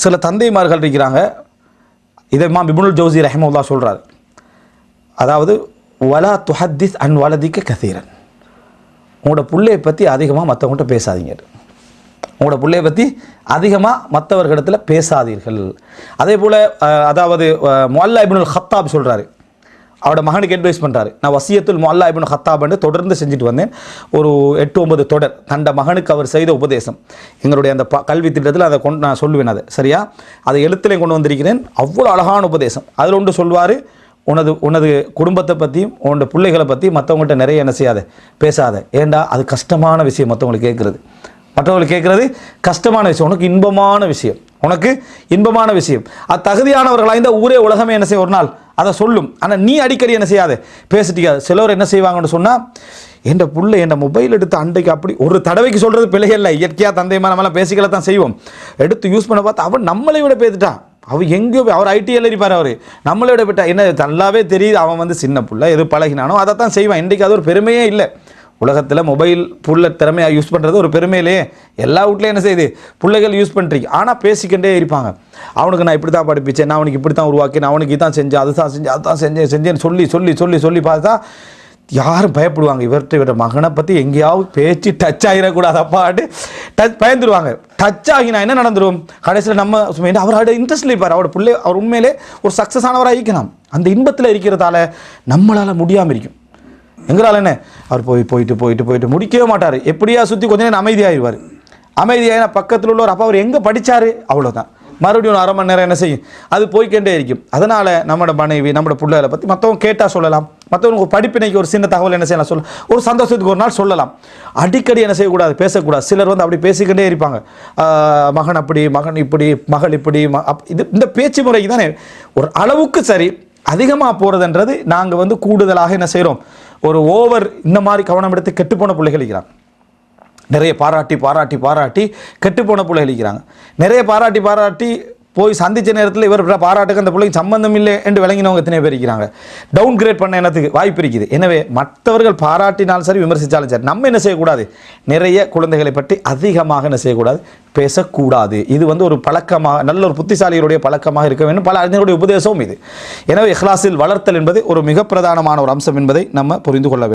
சில தந்தைமார்கள் இருக்கிறாங்க. இதை இமாம் இப்னுல் ஜவுசி ரஹமுல்லா சொல்கிறார் அதாவது வலா துஹத்திஸ் அன் வலதிக்க கசீரன். உங்களோட பிள்ளையை பற்றி அதிகமாக மற்றவங்கள்ட்ட பேசாதீங்க. உங்களோட பிள்ளையை பற்றி அதிகமாக மற்றவர்களிடத்தில் பேசாதீர்கள். அதே போல் அதாவது மொல்லா இபுனுல் ஹத்தாப் சொல்கிறாரு அவரோட மகனுக்கு அட்வைஸ் பண்ணுறாரு நான் வசியத்துல் மொல்லா இப்னு ஹத்தாப்னு தொடர்ந்து செஞ்சுட்டு வந்தேன். ஒரு எட்டு ஒன்பது தொடர். தண்ட மகனுக்கு அவர் செய்த உபதேசம். எங்களுடைய அந்த ப கல்வி திட்டத்தில் அதை கொண்டு நான் சொல்லுவேன் அதை. சரியா? அதை எழுத்துலையும் கொண்டு வந்திருக்கிறேன். அவ்வளோ அழகான உபதேசம். அதில் ஒன்று சொல்வார் உனது உனது குடும்பத்தை பற்றியும் உன்னோட பிள்ளைகளை பற்றி மற்றவங்கள்ட்ட நிறைய என்ன செய்யாத பேசாத. ஏண்டா? அது கஷ்டமான விஷயம் மற்றவங்களுக்கு கேட்குறது. மற்றவங்களுக்கு கேட்குறது கஷ்டமான விஷயம். உனக்கு இன்பமான விஷயம். உனக்கு இன்பமான விஷயம். அது தகுதியானவர்களாக இந்த ஊரே உலகமே என்ன செய்ய ஒரு நாள் அதை சொல்லும். ஆனால் நீ அடிக்கடி என்ன செய்யாது? பேசிட்டிக்காது சிலர் என்ன செய்வாங்கன்னு சொன்னால் என் புள்ள என் மொபைல் எடுத்து அண்டைக்கு அப்படி ஒரு தடவைக்கு சொல்கிறது பிள்ளைகள் இல்லை இயற்கையாக தந்தைமா நம்மளாம் பேசிக்கல தான் செய்வோம். எடுத்து யூஸ் பண்ண பார்த்து அவன் நம்மளை விட பேத்துட்டான். அவர் எங்கேயோ போய்- அவர் ஐடிஎல் இருப்பார் அவர். நம்மளை விட போயிட்டா என்ன நல்லாவே தெரியுது. அவன் வந்து சின்ன புள்ள எது பழகினானோ அதை தான் செய்வான். இன்றைக்கு அது ஒரு பெருமையே இல்லை. உலகத்தில் மொபைல் புள்ள திறமையாக யூஸ் பண்ணுறது ஒரு பெருமையிலே எல்லா வீட்லையும் என்ன செய்யுது? பிள்ளைகள் யூஸ் பண்ணுறீங்க ஆனால் பேசிக்கிட்டே இருப்பாங்க. அவனுக்கு நான் இப்படி தான் படிப்பிச்சேன் நான் அவனுக்கு இப்படி தான் உருவாக்கினேன் அவனுக்கு இதான் செஞ்சேன் அது தான் செஞ்சேன் அதுதான் செஞ்சேன் செஞ்சேன்னு சொல்லி சொல்லி சொல்லி சொல்லி பார்த்தா யாரும் பயப்படுவாங்க? இவர்கிட்ட இவர மகனை பற்றி எங்கேயாவது பேச்சு டச் ஆகிடக்கூடாது அப்பாட்டு டச் பயந்துருவாங்க. டச் ஆகினா என்ன நடந்துடும் கடைசியில் நம்ம சும்மா அவரோட இன்ட்ரெஸ்ட்ல இருப்பார். அவரோட பிள்ளை அவர் உண்மையிலே ஒரு சக்ஸஸ் ஆனவராக இருக்கணும் அந்த இன்பத்தில் இருக்கிறதால நம்மளால் முடியாமல் இருக்கும். எங்களால் என்ன? அவர் போய் போயிட்டு போயிட்டு போயிட்டு முடிக்கவே மாட்டார். எப்படியா சுற்றி கொஞ்ச நேரம் அமைதியாகிடுவார் அமைதியாகினா பக்கத்தில் உள்ளவர் அப்போ அப்பா அவர் எங்கே படித்தார் அவ்வளோதான் மறுபடியும் ஒரு அரை மணி நேரம் என்ன செய்யும்? அது போய்க்கொண்டே இருக்கும். அதனால் நம்மளோட மனைவி நம்மளோட பிள்ளைகளை பற்றி மற்றவங்க கேட்டால் சொல்லலாம். மற்றவங்க படிப்பினைக்கு ஒரு சின்ன தகவல் என்ன செய்யலாம் சொல்ல ஒரு சந்தோஷத்துக்கு ஒரு நாள் சொல்லலாம். அடிக்கடி என்ன செய்யக்கூடாது? பேசக்கூடாது. சிலர் வந்து அப்படி பேசிக்கிட்டே இருப்பாங்க. மகன் அப்படி மகன் இப்படி மகள் இப்படி ம- அப்- இது இந்த பேச்சு முறைக்கு தானே ஒரு அளவுக்கு சரி அதிகமாக போகிறதுன்றது நாங்கள் வந்து கூடுதலாக என்ன செய்கிறோம் ஒரு ஓவர் இந்த மாதிரி கவனம் எடுத்து கெட்டுப்போன பிள்ளைகள் இருக்கிறாங்க நிறைய பாராட்டி பாராட்டி பாராட்டி கெட்டுப்போன பிள்ளைகள் இருக்கிறாங்க நிறைய பாராட்டி பாராட்டி போய் சந்திச்ச நேரத்தில் இவர் பாராட்டுக்கு அந்த பிள்ளைக்கு சம்பந்தம் இல்லை என்று விளங்கினவங்க எத்தனை பேர் இருக்கிறாங்க. டவுன் கிரேட் பண்ண என்னத்துக்கு வாய்ப்பு இருக்குது. எனவே மற்றவர்கள் பாராட்டினாலும் சரி விமர்சித்தாலும் சரி நம்ம என்ன செய்யக்கூடாது? நிறைய குழந்தைகளை பற்றி அதிகமாக என்ன செய்யக்கூடாது? பேசக்கூடாது. இது வந்து ஒரு பழக்கமாக நல்ல ஒரு புத்திசாலிகளுடைய பழக்கமாக இருக்க வேண்டும். பல அறிஞர்களுடைய உபதேசமும் இது. எனவே இஹ்லாஸில் வளர்த்தல் என்பது ஒரு மிக பிரதானமான ஒரு அம்சம் என்பதை நம்ம புரிந்து கொள்ள வேண்டும்.